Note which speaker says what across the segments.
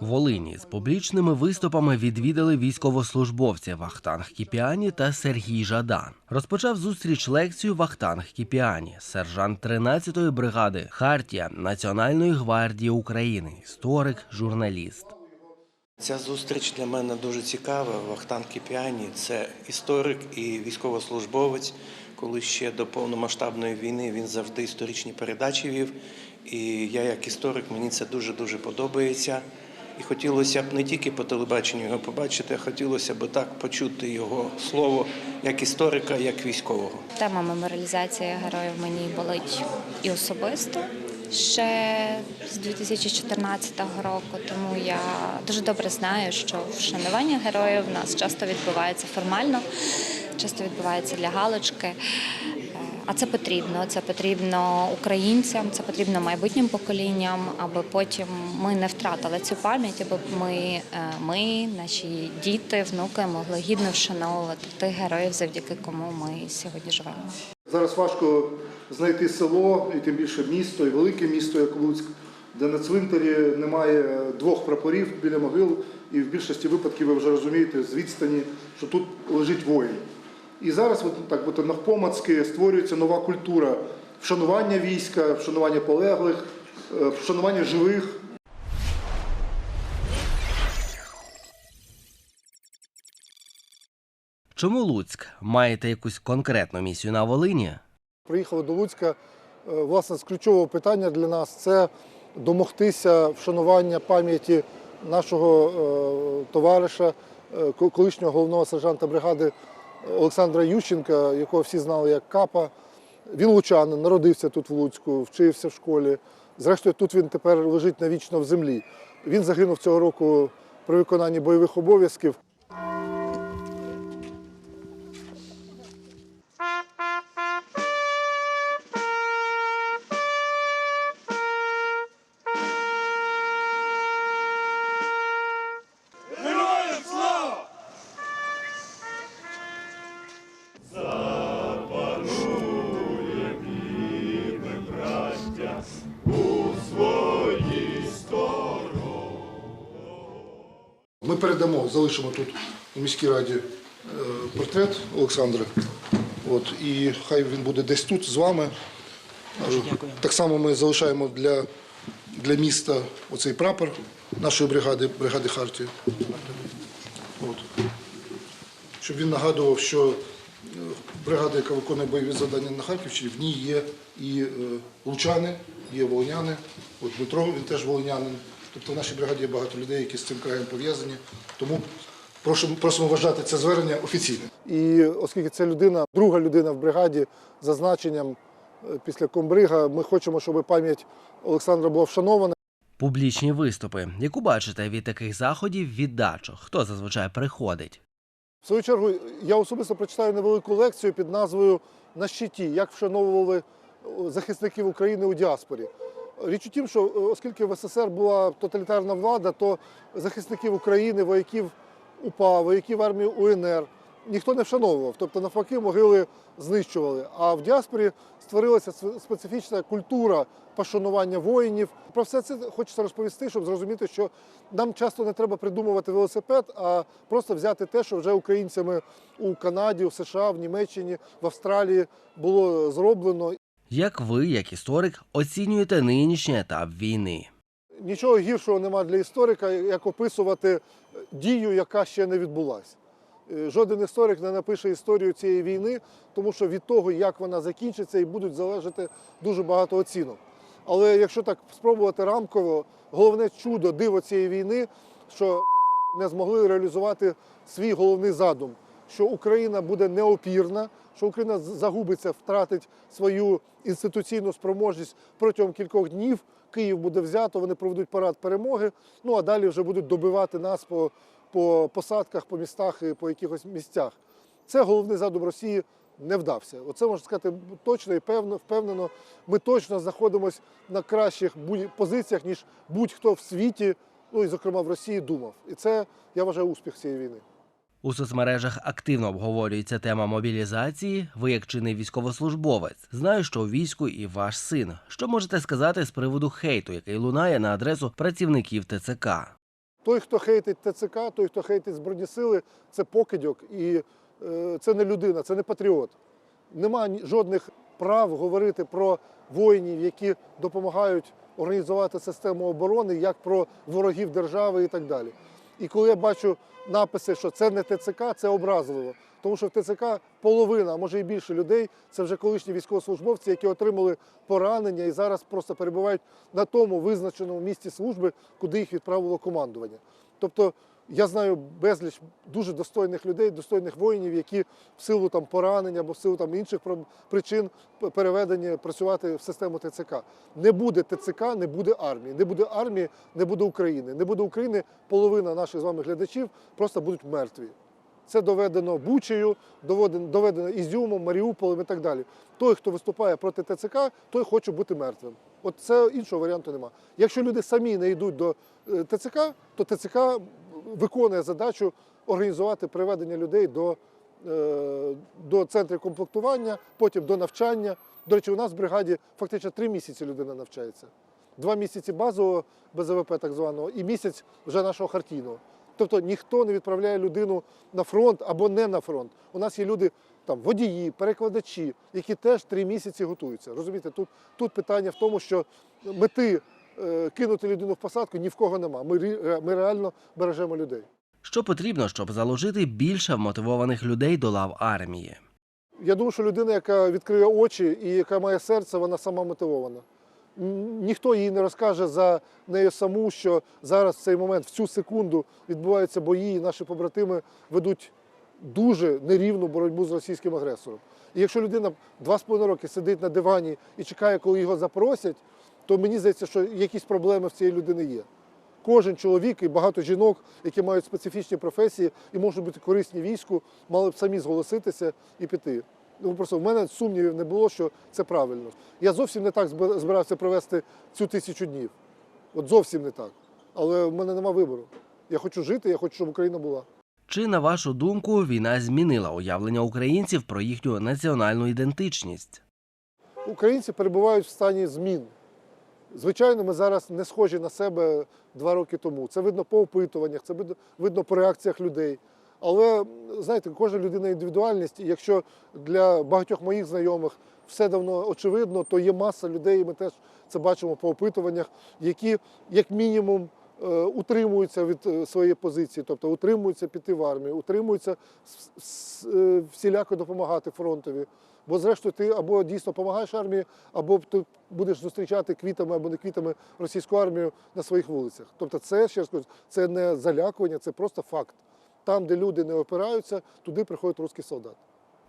Speaker 1: Волині з публічними виступами відвідали військовослужбовці Вахтанг Кіпіані та Сергій Жадан. Розпочав зустріч лекцію Вахтанг Кіпіані, сержант 13-ї бригади Хартія Національної гвардії України, історик, журналіст.
Speaker 2: Ця зустріч для мене дуже цікава. Вахтан Кіпіані це історик і військовослужбовець. Коли ще до повномасштабної війни він завжди історичні передачі вів. І я, як історик, мені це дуже дуже подобається. І хотілося б не тільки по телебаченню його побачити, а хотілося б так почути його слово як історика, як військового.
Speaker 3: Тема меморіалізації героїв мені болить і особисто ще з 2014 року. Тому я дуже добре знаю, що вшанування героїв у нас часто відбувається формально, часто відбувається для галочки. А це потрібно. Це потрібно українцям, це потрібно майбутнім поколінням, аби потім ми не втратили цю пам'ять, аби ми, е, ми, наші діти, внуки могли гідно вшановувати тих героїв, завдяки кому ми сьогодні живемо.
Speaker 4: Зараз важко знайти село, і тим більше місто, і велике місто, як Луцьк, де на цвинтарі немає двох прапорів біля могил, і в більшості випадків ви вже розумієте з відстані, що тут лежить воїн. І зараз от, так от, навпомацьки створюється нова культура вшанування війська, вшанування полеглих, е, вшанування живих.
Speaker 1: Чому Луцьк? Маєте якусь конкретну місію на Волині?
Speaker 4: Приїхали до Луцька. е, Власне, з ключового питання для нас це домогтися вшанування пам'яті нашого е, товариша, колишнього головного сержанта бригади Олександра Ющенка, якого всі знали як Капа. Він лучанин, народився тут в Луцьку, вчився в школі. Зрештою, тут він тепер лежить навічно в землі. Він загинув цього року при виконанні бойових обов'язків. Залишимо тут у міській раді е, портрет Олександра. От, і хай він буде десь тут з вами. Е, Так само ми залишаємо для, для міста оцей прапор нашої бригади, бригади Хартії. От. Щоб він нагадував, що е, бригада, яка виконує бойові завдання на Харківщині, в ній є і е, лучани, є волиняни. От Дмитро він теж волинянин. Тобто в нашій бригаді є багато людей, які з цим краєм пов'язані. Тому прошу, просимо вважати це звернення офіційним. І оскільки це людина, друга людина в бригаді за значенням е, після комбрига, ми хочемо, щоб пам'ять Олександра була вшанована.
Speaker 1: Публічні виступи. Яку бачите від таких заходів віддачу? Хто зазвичай приходить?
Speaker 4: В свою чергу, я особисто прочитаю невелику лекцію під назвою На щиті, як вшановували е, захисників України у діаспорі. Річ у тім, що е, оскільки в СССР була тоталітарна влада, то захисників України, вояків УПА, вояків армії УНР ніхто не вшановував. Тобто, навпаки, могили знищували. А в діаспорі створилася специфічна культура пошанування воїнів. Про все це хочеться розповісти, щоб зрозуміти, що нам часто не треба придумувати велосипед, а просто взяти те, що вже українцями у Канаді, у США, в Німеччині, в Австралії було зроблено.
Speaker 1: Як ви, як історик, оцінюєте нинішній етап війни?
Speaker 4: Нічого гіршого нема для історика, як описувати дію, яка ще не відбулася. Е, Жоден історик не напише історію цієї війни, тому що від того, як вона закінчиться, і будуть залежати дуже багато оцінок. Але якщо так спробувати рамково, головне чудо, диво цієї війни, що не змогли реалізувати свій головний задум що Україна буде неопірна, що Україна загубиться, втратить свою інституційну спроможність протягом кількох днів. Київ буде взято, вони проведуть парад перемоги. Ну а далі вже будуть добивати нас по, по посадках, по містах і по якихось місцях. Це головний задум Росії не вдався. Оце можна сказати точно і певно, впевнено. Ми точно знаходимося на кращих позиціях, ніж будь-хто в світі, ну і зокрема в Росії, думав. І це я вважаю успіх цієї війни.
Speaker 1: У соцмережах активно обговорюється тема мобілізації. Ви, як чинний військовослужбовець, знаю, що у війську і ваш син. Що можете сказати з приводу хейту, який лунає на адресу працівників ТЦК?
Speaker 4: Той, хто хейтить ТЦК, той, хто хейтить Збройні сили, це покидьок і е, це не людина, це не патріот. Нема жодних прав говорити про воїнів, які допомагають організувати систему оборони, як про ворогів держави і так далі. І коли я бачу написи, що це не ТЦК, це образливо. Тому що в ТЦК половина, а може і більше людей, це вже колишні військовослужбовці, які отримали поранення і зараз просто перебувають на тому визначеному місці служби, куди їх відправило командування. Тобто я знаю безліч дуже достойних людей, достойних воїнів, які в силу там поранення або в силу там інших причин переведені працювати в систему ТЦК. Не буде ТЦК, не буде армії. Не буде армії, не буде України. Не буде України, половина наших з вами глядачів просто будуть мертві. Це доведено Бучею, доведено, доведено Ізюмом, Маріуполем і так далі. Той, хто виступає проти ТЦК, той хоче бути мертвим. От це іншого варіанту нема. Якщо люди самі не йдуть до е, ТЦК, то ТЦК виконує задачу організувати приведення людей до, е, до центрів комплектування, потім до навчання. До речі, у нас в бригаді фактично три місяці людина навчається. Два місяці базового БЗВП так званого і місяць вже нашого хартійного. Тобто ніхто не відправляє людину на фронт або не на фронт. У нас є люди, там водії, перекладачі, які теж три місяці готуються. Розумієте, тут, тут питання в тому, що мети кинути людину в посадку ні в кого нема. Ми, ми реально бережемо людей.
Speaker 1: Що потрібно, щоб заложити більше вмотивованих людей до лав армії?
Speaker 4: Я думаю, що людина, яка відкриє очі і яка має серце, вона сама мотивована. Ніхто їй не розкаже за нею саму, що зараз в цей момент, в цю секунду, відбуваються бої, і наші побратими ведуть дуже нерівну боротьбу з російським агресором. І якщо людина два з половиною роки сидить на дивані і чекає, коли його запросять, то мені здається, що якісь проблеми в цієї людини є. Кожен чоловік і багато жінок, які мають специфічні професії і можуть бути корисні війську, мали б самі зголоситися і піти. Ну просто в мене сумнівів не було, що це правильно. Я зовсім не так збирався провести цю тисячу днів. От зовсім не так. Але в мене нема вибору. Я хочу жити, я хочу, щоб Україна була.
Speaker 1: Чи на вашу думку війна змінила уявлення українців про їхню національну ідентичність?
Speaker 4: Українці перебувають в стані змін. Звичайно, ми зараз не схожі на себе два роки тому. Це видно по опитуваннях, це видно, по реакціях людей. Але знаєте, кожна людина індивідуальність, і якщо для багатьох моїх знайомих все давно очевидно, то є маса людей, і ми теж це бачимо по опитуваннях, які як мінімум е, утримуються від е, своєї позиції, тобто утримуються піти в армію, утримуються е, всіляко допомагати фронтові. Бо зрештою ти або дійсно допомагаєш армії, або ти будеш зустрічати квітами або не квітами російську армію на своїх вулицях. Тобто, це ще раз кажу, це не залякування, це просто факт. Там, де люди не опираються, туди приходить русський солдат.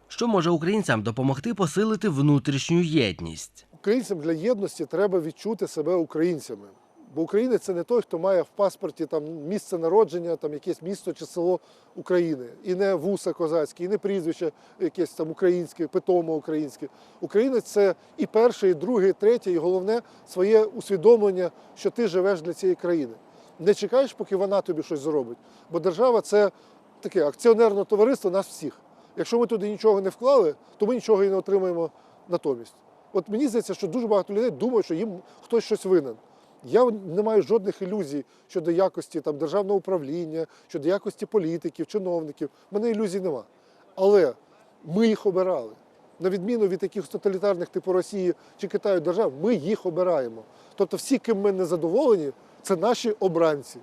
Speaker 1: Що може українцям допомогти посилити внутрішню єдність?
Speaker 4: Українцям для єдності треба відчути себе українцями. Бо українець це не той, хто має в паспорті там місце народження, там якесь місто чи село України, і не вуса козацькі, і не прізвище якесь там українське, питомо українське. Українець це і перше, і друге, і третє, і головне своє усвідомлення, що ти живеш для цієї країни. Не чекаєш, поки вона тобі щось зробить. Бо держава це таке акціонерне товариство нас всіх. Якщо ми туди нічого не вклали, то ми нічого і не отримаємо натомість. От мені здається, що дуже багато людей думають, що їм хтось щось винен. Я не маю жодних ілюзій щодо якості там, державного управління, щодо якості політиків, чиновників. У мене ілюзій нема. Але ми їх обирали. На відміну від якихось тоталітарних типу Росії чи Китаю держав, ми їх обираємо. Тобто всі, ким ми не задоволені, це наші обранці.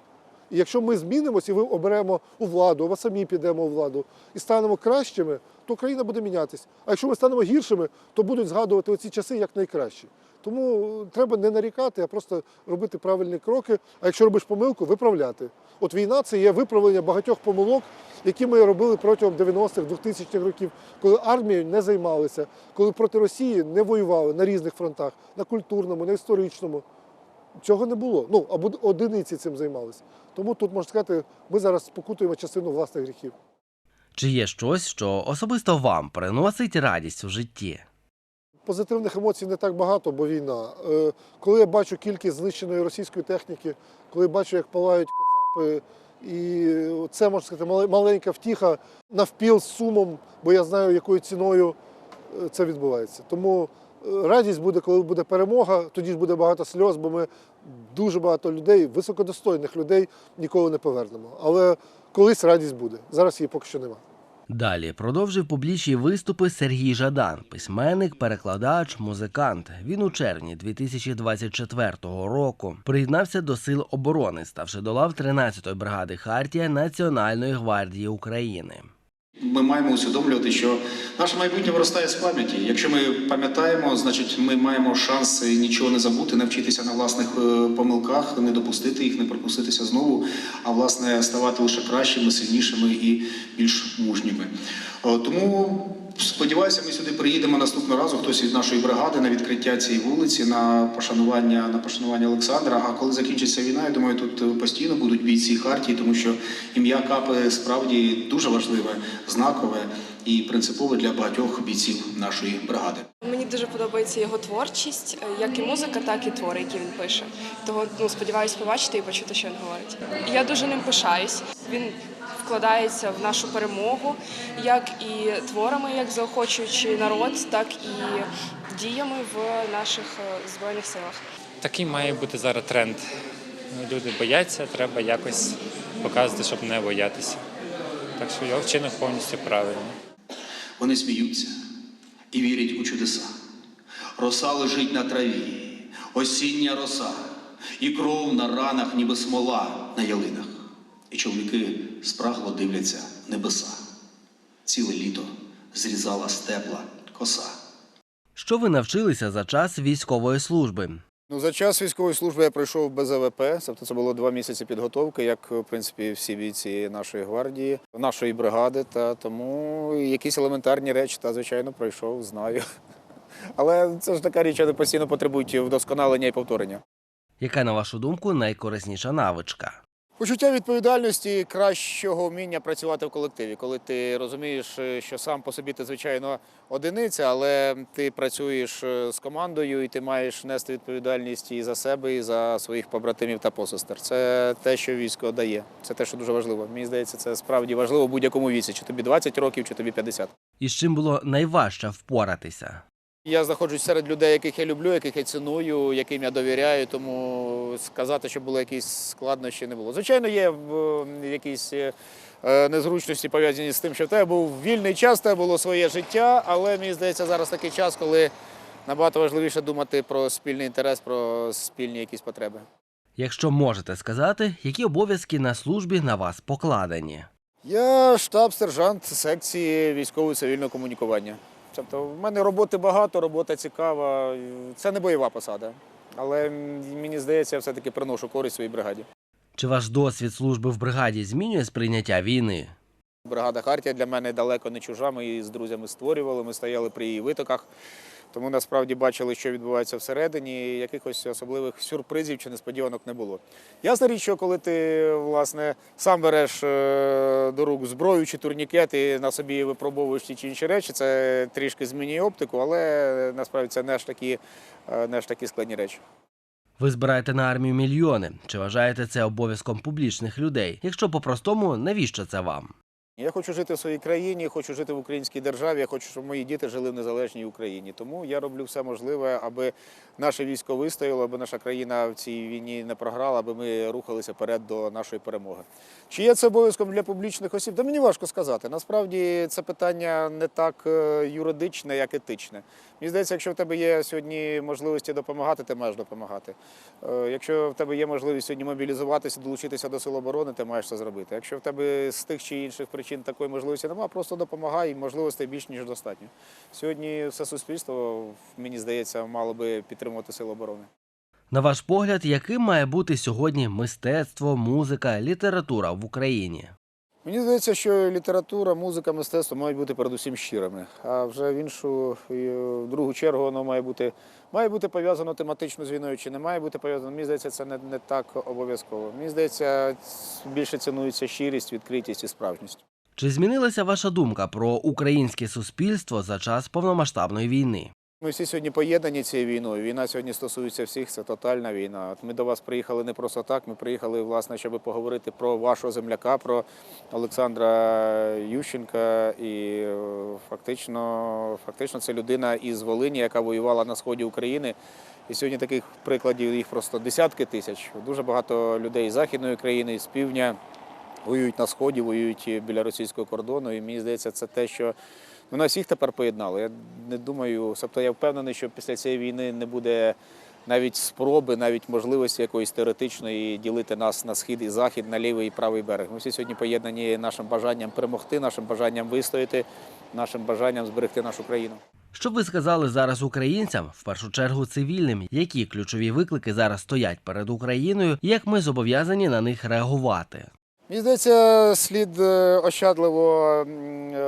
Speaker 4: І якщо ми змінимося і ви оберемо у владу, або самі підемо у владу і станемо кращими, то країна буде мінятися. А якщо ми станемо гіршими, то будуть згадувати оці часи як найкращі. Тому треба не нарікати, а просто робити правильні кроки. А якщо робиш помилку, виправляти. От війна це є виправлення багатьох помилок, які ми робили протягом 90-х, 2000-х років, коли армією не займалися, коли проти Росії не воювали на різних фронтах, на культурному, на історичному. Цього не було. Ну, або одиниці цим займалися. Тому тут можна сказати, ми зараз спокутуємо частину власних гріхів.
Speaker 1: Чи є щось, що особисто вам приносить радість у житті?
Speaker 4: Позитивних емоцій не так багато, бо війна. Е, Коли я бачу кількість знищеної російської техніки, коли бачу, як палають кацапи, і це можна сказати мале- маленька втіха навпіл з сумом, бо я знаю, якою ціною е, це відбувається. Тому е, радість буде, коли буде перемога, тоді ж буде багато сльоз, бо ми дуже багато людей, високодостойних людей ніколи не повернемо. Але колись радість буде. Зараз її поки що немає.
Speaker 1: Далі продовжив публічні виступи Сергій Жадан, письменник, перекладач, музикант. Він у червні 2024 року приєднався до сил оборони, ставши до лав 13-ї бригади Хартія Національної гвардії України.
Speaker 5: Ми маємо усвідомлювати, що наше майбутнє виростає з пам'яті. Якщо ми пам'ятаємо, значить ми маємо шанс нічого не забути, навчитися на власних е, помилках, не допустити їх, не пропуститися знову, а власне ставати лише кращими, сильнішими і більш мужніми. Е, Тому сподіваюся, ми сюди приїдемо наступного разу. Хтось від нашої бригади на відкриття цієї вулиці, на пошанування на пошанування Олександра. А коли закінчиться війна, я думаю, тут постійно будуть бійці Хартії, тому що ім'я Капи справді дуже важливе, знакове і принципове для багатьох бійців нашої бригади.
Speaker 6: Мені дуже подобається його творчість, е, як і музика, так і твори, які він пише. Того ну, сподіваюся побачити і почути, що він говорить. Я дуже ним пишаюсь. Він вкладається в нашу перемогу, як і творами, як заохочуючи народ, так і діями в наших е, збройних силах.
Speaker 7: Такий має бути зараз тренд. Люди бояться, треба якось показувати, щоб не боятися. Так що його вчинок повністю правильний.
Speaker 5: Вони сміються і вірять у чудеса. Роса лежить на траві, осіння роса, і кров на ранах, ніби смола на ялинах. І чоловіки спрагло дивляться небеса. Ціле літо зрізала степла коса.
Speaker 1: Що ви навчилися за час військової служби?
Speaker 8: Ну, за час військової служби я пройшов без АВП, тобто це було два місяці підготовки, як в принципі всі бійці нашої гвардії, нашої бригади. Та тому якісь елементарні речі, та звичайно пройшов, знаю. Але це ж така річ, вони постійно потребують вдосконалення і повторення.
Speaker 1: Яка, на вашу думку, найкорисніша навичка?
Speaker 8: Почуття відповідальності, кращого вміння працювати в колективі, коли ти розумієш, е, що сам по собі ти звичайно одиниця, але ти працюєш е, з командою і ти маєш нести відповідальність і за себе, і за своїх побратимів та посестер. Це те, що військо дає. Це те, що дуже важливо. Мені здається, це справді важливо будь-якому віці, чи тобі 20 років, чи тобі 50.
Speaker 1: І з чим було найважче впоратися?
Speaker 8: Я знаходжусь серед людей, яких я люблю, яких я ціную, яким я довіряю, тому сказати, що було якісь складнощі, не було. Звичайно, є якісь е, незручності пов'язані з тим, що в тебе був вільний час, в тебе було своє життя, але мені здається, зараз такий час, коли набагато важливіше думати про спільний інтерес, про спільні якісь потреби.
Speaker 1: Якщо можете сказати, які обов'язки на службі на вас покладені?
Speaker 8: Я штаб-сержант секції військово-цивільного комунікування. Тобто в мене роботи багато, робота цікава. Це не бойова посада. Але мені здається, я все-таки приношу користь своїй бригаді.
Speaker 1: Чи ваш досвід служби в бригаді змінює сприйняття війни?
Speaker 8: Бригада Хартія для мене далеко не чужа. Ми її з друзями створювали, ми стояли при її витоках. Тому насправді бачили, що відбувається всередині. Якихось особливих сюрпризів чи несподіванок не було. Ясна річ, що коли ти власне сам береш е, до рук зброю чи турнікет і на собі випробовуєш ті чи інші речі, це трішки змінює оптику, але насправді це не ж такі, е, не ж такі складні речі.
Speaker 1: Ви збираєте на армію мільйони. Чи вважаєте це обов'язком публічних людей? Якщо по-простому, навіщо це вам?
Speaker 8: Я хочу жити в своїй країні, хочу жити в українській державі. Я хочу, щоб мої діти жили в незалежній Україні. Тому я роблю все можливе, аби наше військо вистояло, аби наша країна в цій війні не програла, аби ми рухалися вперед до нашої перемоги. Чи є це обов'язком для публічних осіб? Та мені важко сказати. Насправді це питання не так е, юридичне, як етичне. Мені здається, якщо в тебе є сьогодні можливості допомагати, ти маєш допомагати. Е, Якщо в тебе є можливість сьогодні мобілізуватися, долучитися до сил оборони, ти маєш це зробити. Якщо в тебе з тих чи інших причин такої можливості немає, просто допомагай, і можливостей більш ніж достатньо. Сьогодні все суспільство, мені здається, мало би підтримувати сили оборони.
Speaker 1: На ваш погляд, яким має бути сьогодні мистецтво, музика, література в Україні?
Speaker 8: Мені здається, що література, музика, мистецтво мають бути передусім щирими. А вже в іншу в другу чергу воно має бути має бути пов'язано тематично з війною чи не має бути пов'язано. Мені здається, це не, не так обов'язково. Мені здається, більше цінується щирість, відкритість і справжність.
Speaker 1: Чи змінилася ваша думка про українське суспільство за час повномасштабної війни?
Speaker 8: Ми всі сьогодні поєднані цією війною. Війна сьогодні стосується всіх, це тотальна війна. От ми до вас приїхали не просто так. Ми приїхали, власне, щоб поговорити про вашого земляка, про Олександра Ющенка. І е, фактично, фактично це людина із Волині, яка воювала на сході України. І сьогодні таких прикладів їх просто десятки тисяч. Дуже багато людей з західної країни, з півдня воюють на сході, воюють біля російського кордону. І мені здається, це те, що ну, нас всіх тепер поєднало. Я не думаю, тобто я впевнений, що після цієї війни не буде навіть спроби, навіть можливості якоїсь теоретичної ділити нас на схід і захід, на лівий і правий берег. Ми всі сьогодні поєднані нашим бажанням перемогти, нашим бажанням вистояти, нашим бажанням зберегти нашу країну.
Speaker 1: Що ви сказали зараз українцям, в першу чергу цивільним, які ключові виклики зараз стоять перед Україною, як ми зобов'язані на них реагувати?
Speaker 8: Мені здається, слід е, ощадливо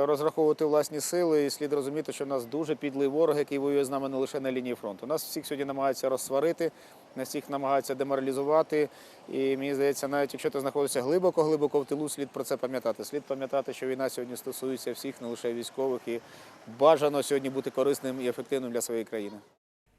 Speaker 8: розраховувати власні сили і слід розуміти, що в нас дуже підлий ворог, який воює з нами не лише на лінії фронту. Нас всіх сьогодні намагаються розсварити, нас всіх намагаються деморалізувати. І мені здається, навіть якщо ти знаходишся глибоко-глибоко в тилу, слід про це пам'ятати. Слід пам'ятати, що війна сьогодні стосується всіх, не лише військових, і бажано сьогодні бути корисним і ефективним для своєї країни.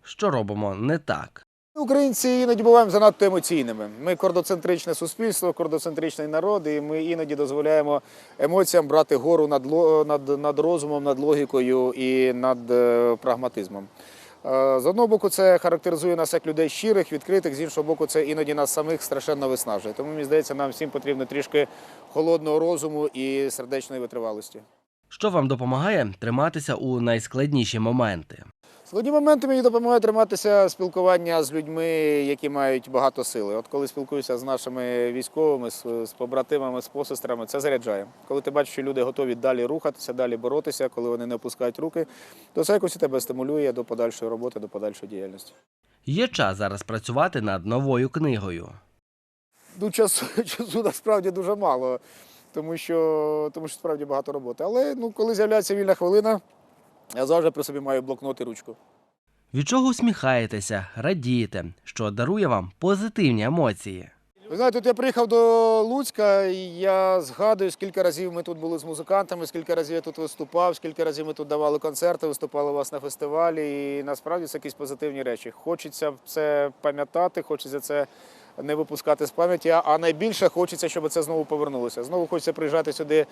Speaker 1: Що робимо не так?
Speaker 8: Українці іноді буваємо занадто емоційними. Ми кордоцентричне суспільство, кордоцентричний народ, і ми іноді дозволяємо емоціям брати гору над, над, над розумом, над логікою і над е, прагматизмом. Е, З одного боку, це характеризує нас як людей щирих, відкритих, з іншого боку, це іноді нас самих страшенно виснажує. Тому мені здається, нам всім потрібно трішки холодного розуму і сердечної витривалості.
Speaker 1: Що вам допомагає триматися у найскладніші моменти?
Speaker 8: Складні моменти мені допомагає триматися спілкування з людьми, які мають багато сили. От коли спілкуюся з нашими військовими, з, з побратимами, з посестрами, це заряджає. Коли ти бачиш, що люди готові далі рухатися, далі боротися, коли вони не опускають руки, то це якось і тебе стимулює до подальшої роботи, до подальшої діяльності.
Speaker 1: Є час зараз працювати над новою книгою.
Speaker 8: Ну, часу, часу насправді дуже мало, тому що, тому що справді багато роботи. Але ну, коли з'являється вільна хвилина, я завжди при собі маю блокнот і ручку.
Speaker 1: Від чого усміхаєтеся, радієте, що дарує вам позитивні емоції?
Speaker 8: Ви знаєте, тут я приїхав до Луцька, і я згадую, скільки разів ми тут були з музикантами, скільки разів я тут виступав, скільки разів ми тут давали концерти, виступали у вас на фестивалі. І насправді це якісь позитивні речі. Хочеться це пам'ятати, хочеться це не випускати з пам'яті, а найбільше хочеться, щоб це знову повернулося. Знову хочеться приїжджати сюди.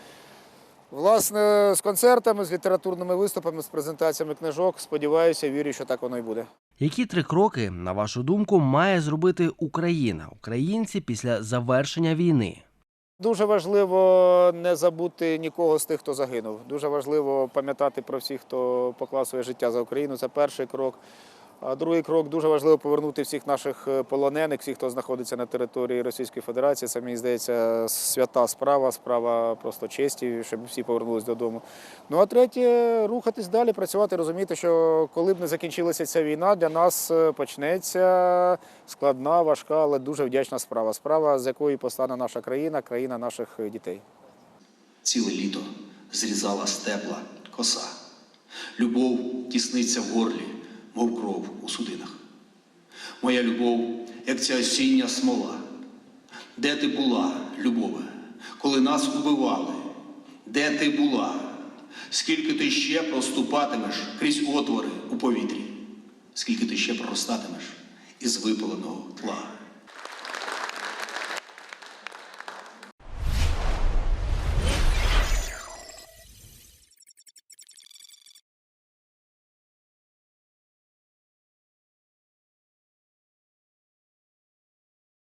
Speaker 8: Власне, з концертами, з літературними виступами, з презентаціями книжок. Сподіваюся, вірю, що так воно і буде.
Speaker 1: Які три кроки, на вашу думку, має зробити Україна, українці після завершення війни?
Speaker 8: Дуже важливо не забути нікого з тих, хто загинув. Дуже важливо пам'ятати про всіх, хто поклав своє життя за Україну. Це перший крок. А другий крок дуже важливо повернути всіх наших е, полонених, всіх, хто знаходиться на території Російської Федерації. Це мені здається свята справа, справа просто честі, щоб всі повернулись додому. Ну а третє рухатись далі, працювати, розуміти, що коли б не закінчилася ця війна, для нас е, почнеться складна, важка, але дуже вдячна справа. Справа, з якої постане наша країна, країна наших е, дітей.
Speaker 5: Ціле літо зрізала стебла коса. Любов тісниться в горлі, мов кров у судинах. Моя любов, як ця осіння смола. Де ти була, любове, коли нас убивали? Де ти була? Скільки ти ще проступатимеш крізь отвори у повітрі? Скільки ти ще проростатимеш із випаленого тла?